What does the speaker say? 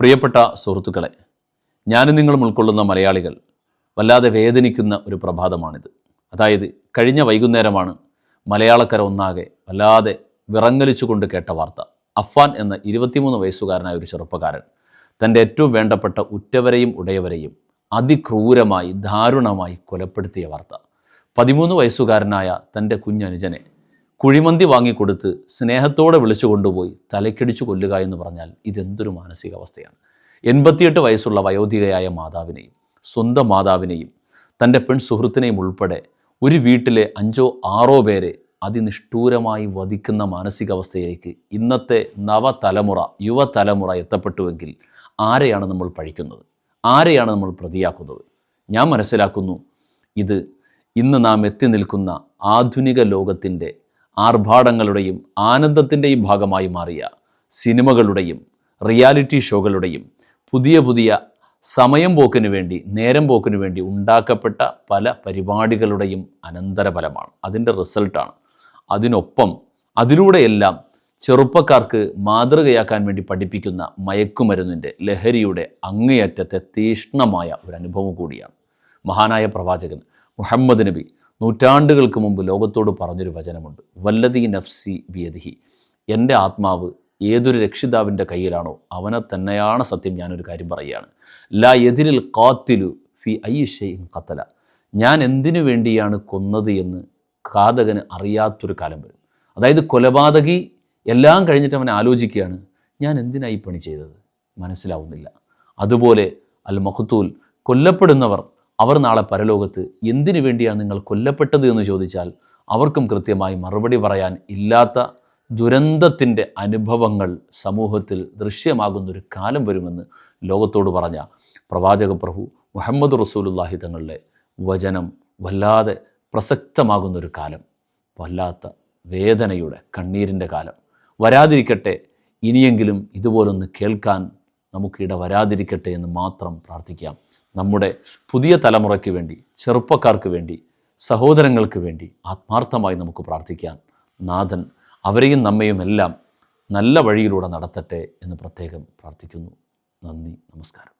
പ്രിയപ്പെട്ട സുഹൃത്തുക്കളെ ഞാനും നിങ്ങളും ഉൾക്കൊള്ളുന്ന മലയാളികൾ വല്ലാതെ വേദനിക്കുന്ന ഒരു പ്രഭാതമാണിത്. അതായത് കഴിഞ്ഞ വൈകുന്നേരമാണ് മലയാളക്കര ഒന്നാകെ വല്ലാതെ വിറങ്ങലിച്ചുകൊണ്ട് കേട്ട വാർത്ത. അഫ്വാൻ എന്ന ഇരുപത്തിമൂന്ന് വയസ്സുകാരനായ ഒരു ചെറുപ്പക്കാരൻ തന്റെ ഏറ്റവും വേണ്ടപ്പെട്ട ഉറ്റവരെയും ഉടയവരെയും അതിക്രൂരമായി ദാരുണമായി കൊലപ്പെടുത്തിയ വാർത്ത. പതിമൂന്ന് വയസ്സുകാരനായ തന്റെ കുഞ്ഞനുജനെ കുഴിമന്തി വാങ്ങിക്കൊടുത്ത് സ്നേഹത്തോടെ വിളിച്ചു കൊണ്ടുപോയി തലക്കടിച്ചു കൊല്ലുക എന്ന് പറഞ്ഞാൽ ഇതെന്തൊരു മാനസികാവസ്ഥയാണ്. എൺപത്തിയെട്ട് വയസ്സുള്ള വയോധികയായ മാതാവിനെയും സ്വന്തം മാതാവിനെയും തന്റെ പെൺ സുഹൃത്തിനെയും ഉൾപ്പെടെ ഒരു വീട്ടിലെ അഞ്ചോ ആറോ പേരെ അതിനിഷ്ഠൂരമായി വധിക്കുന്ന മാനസികാവസ്ഥയിലേക്ക് ഇന്നത്തെ നവതലമുറ യുവതലമുറ എത്തപ്പെട്ടുവെങ്കിൽ ആരെയാണ് നമ്മൾ പഴിക്കുന്നത്? ആരെയാണ് നമ്മൾ പ്രതിയാക്കുന്നത്? ഞാൻ മനസ്സിലാക്കുന്നു ഇത് ഇന്ന് നാം എത്തി നിൽക്കുന്ന ആധുനിക ലോകത്തിന്റെ ആർഭാടങ്ങളുടെയും ആനന്ദത്തിന്റെയും ഭാഗമായി മാറിയ സിനിമകളുടെയും റിയാലിറ്റി ഷോകളുടെയും പുതിയ പുതിയ സമയം പോക്കിനു വേണ്ടി നേരം പോക്കിനു വേണ്ടി ഉണ്ടാക്കപ്പെട്ട പല പരിപാടികളുടെയും അനന്തരഫലമാണ്. അതിന്റെ റിസൾട്ടാണ്. അതിനൊപ്പം അതിലൂടെയെല്ലാം ചെറുപ്പക്കാർക്ക് മാതൃകയാക്കാൻ വേണ്ടി പഠിപ്പിക്കുന്ന മയക്കുമരുന്നിന്റെ ലഹരിയുടെ അങ്ങേയറ്റത്തെ തീഷ്ണമായ ഒരു അനുഭവം കൂടിയാണ്. മഹാനായ പ്രവാചകൻ മുഹമ്മദ് നബി നൂറ്റാണ്ടുകൾക്ക് മുമ്പ് ലോകത്തോട് പറഞ്ഞൊരു വചനമുണ്ട്. വല്ലതി നഫ്സി ബിയദിഹി. എന്റെ ആത്മാവ് ഏതൊരു രക്ഷിതാവിന്റെ കയ്യിലാണോ അവനെ തന്നെയാണ് സത്യം ഞാനൊരു കാര്യം പറയുകയാണ്. ലാ എതിരിൽ കാത്തിലു ഫി ഐ ഷെയ്ൻ കത്തല ഞാൻ എന്തിനു വേണ്ടിയാണ് കൊന്നത് എന്ന് ഘാതകന് അറിയാത്തൊരു കാലം വരും. അതായത് കൊലപാതകി എല്ലാം കഴിഞ്ഞിട്ട് അവൻ ആലോചിക്കുകയാണ് ഞാൻ എന്തിനായി പണി ചെയ്തത്? മനസ്സിലാവുന്നില്ല. അതുപോലെ അൽ മഖത്തൂൽ കൊല്ലപ്പെടുന്നവർ അവർ നാളെ പരലോകത്ത് എന്തിനു വേണ്ടിയാണ് നിങ്ങൾ കൊല്ലപ്പെട്ടത് എന്ന് ചോദിച്ചാൽ അവർക്കും കൃത്യമായി മറുപടി പറയാൻ ഇല്ലാത്ത ദുരന്തത്തിന്റെ അനുഭവങ്ങൾ സമൂഹത്തിൽ ദൃശ്യമാകുന്നൊരു കാലം വരുമെന്ന് ലോകത്തോട് പറഞ്ഞ പ്രവാചക പ്രഭു മുഹമ്മദ് റസൂലുല്ലാഹി തങ്ങളുടെ വചനം വല്ലാതെ പ്രസക്തമാകുന്നൊരു കാലം വല്ലാത്ത വേദനയുടെ കണ്ണീരിന്റെ കാലം. വരാതിരിക്കട്ടെ ഇനിയെങ്കിലും ഇതുപോലൊന്ന് കേൾക്കാൻ നമുക്കിട വരാതിരിക്കട്ടെ എന്ന് മാത്രം പ്രാർത്ഥിക്കാം. നമ്മുടെ പുതിയ തലമുറയ്ക്ക് വേണ്ടി ചെറുപ്പക്കാർക്ക് വേണ്ടി സഹോദരങ്ങൾക്ക് വേണ്ടി ആത്മാർത്ഥമായി നമുക്ക് പ്രാർത്ഥിക്കാം. നാഥൻ അവരെയും നമ്മയും എല്ലാം നല്ല വഴിയിലൂടെ നടത്തട്ടെ എന്ന് പ്രത്യേകം പ്രാർത്ഥിക്കുന്നു. നന്ദി നമസ്കാരം.